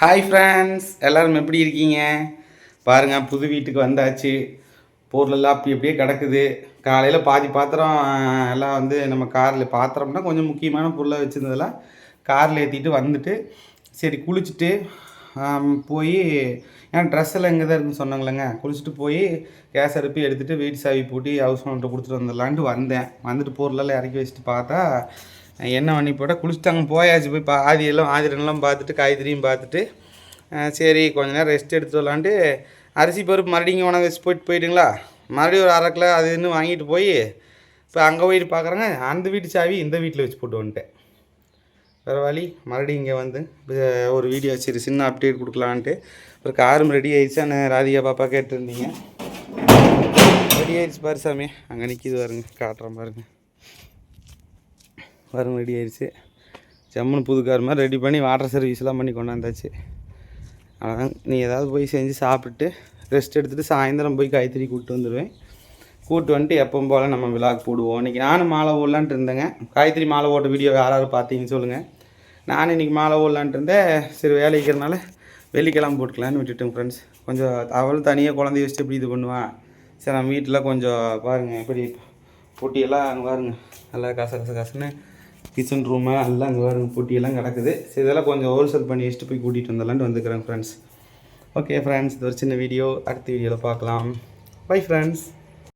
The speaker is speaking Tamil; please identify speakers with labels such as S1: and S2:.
S1: ஹாய் ஃப்ரெண்ட்ஸ் எல்லோரும் எப்படி இருக்கீங்க? பாருங்கள் புது வீட்டுக்கு வந்தாச்சு. பொருளெல்லாம் அப்படி அப்படியே கிடக்குது. காலையில் பாதி பாத்திரம் எல்லாம் வந்து நம்ம காரில் பாத்திரம்னா கொஞ்சம் முக்கியமான பொருளாக வச்சுருந்ததெல்லாம் காரில் ஏற்றிட்டு வந்துட்டு சரி குளிச்சுட்டு போய் ஏன் ட்ரெஸ் எல்லாம் இங்கே தான் இருக்குன்னு சொன்னாங்களேங்க குளிச்சுட்டு போய் கேஸ் அறுப்பி எடுத்துகிட்டு வீட்டு சாவி பூட்டி ஹவுஸ் ஓனர்கிட்ட கொடுத்துட்டு வந்துடலான்ட்டு வந்தேன். வந்துட்டு பொருளெல்லாம் இறக்கி வச்சுட்டு பார்த்தா என்ன பண்ணி போட்டால் குளிச்சுட்டாங்க போயாச்சு போய் பாதி எல்லாம் ஆதிரெல்லாம் பார்த்துட்டு காய்கறியும் பார்த்துட்டு சரி கொஞ்ச நேரம் ரெஸ்ட் எடுத்து வரலான்ட்டு அரிசி பருப்பு மறுபடியும் உணவு வச்சு போயிட்டு போயிட்டுங்களா மறுபடியும் ஒரு அரை கிலோ அது இன்னும் வாங்கிட்டு போய் இப்போ அங்கே போயிட்டு பார்க்குறாங்க அந்த வீட்டு சாவி இந்த வீட்டில் வச்சு போட்டு வந்துட்டேன். வேறு வழி மறுபடியும் இங்கே வந்து ஒரு வீடியோ சரி சின்ன அப்டேட் கொடுக்கலான்ட்டு ஒரு காரும் ரெடி ஆயிடுச்சு அந்த ராதிகா பாப்பா கேட்டிருந்தீங்க. ரெடி ஆயிடுச்சு பாரு சாமி அங்கே நிற்கிது பாருங்க காட்டுறேன் பாருங்க. வரும் ரெடி ஆயிடுச்சு ஜம்முன்னு புது கார் மாதிரி ரெடி பண்ணி வாட்டர் சர்வீஸ்லாம் பண்ணி கொண்டாந்தாச்சு அதான் நீ ஏதாவது போய் செஞ்சு சாப்பிட்டு ரெஸ்ட் எடுத்துகிட்டு சாயந்தரம் போய் காய்கறி கூப்பிட்டு வந்துடுவேன் கூப்பிட்டு வந்துட்டு எப்போ போல் நம்ம விழாக்கு போடுவோம். இன்றைக்கி நானும் மாலை ஓடலான்ட்டு இருந்தேங்க. காய்கறி மாலை ஓட்ட வீடியோ யார் யார் பார்த்தீங்கன்னு சொல்லுங்கள் நானும் இன்றைக்கி மாலை ஓடலான்ட்டு இருந்தேன். சரி வேலைக்கிறனால வெள்ளிக்கிழமை போட்டுக்கலான்னு விட்டுட்டேன் ஃப்ரெண்ட்ஸ் கொஞ்சம் அவளும் தனியாக குழந்தைய வச்சுட்டு எப்படி இது பண்ணுவான் சரி நம்ம வீட்டில் கொஞ்சம் பாருங்கள் எப்படி பொட்டியெல்லாம் அங்கே நல்லா கச கச கசன்னு கிச்சன் ரூமு எல்லாம் அங்கே பாருங்க பொட்டியெல்லாம் கிடக்குது. சரி இதெல்லாம் கொஞ்சம் ஹோல்சேல் பண்ணி வச்சுட்டு போய் கூட்டிகிட்டு வந்துடலான்ட்டு வந்துக்கிறேன் ஃப்ரெண்ட்ஸ் ஓகே ஃப்ரெண்ட்ஸ் இது ஒரு சின்ன வீடியோ அடுத்த வீடியோவில் பார்க்கலாம். Bye friends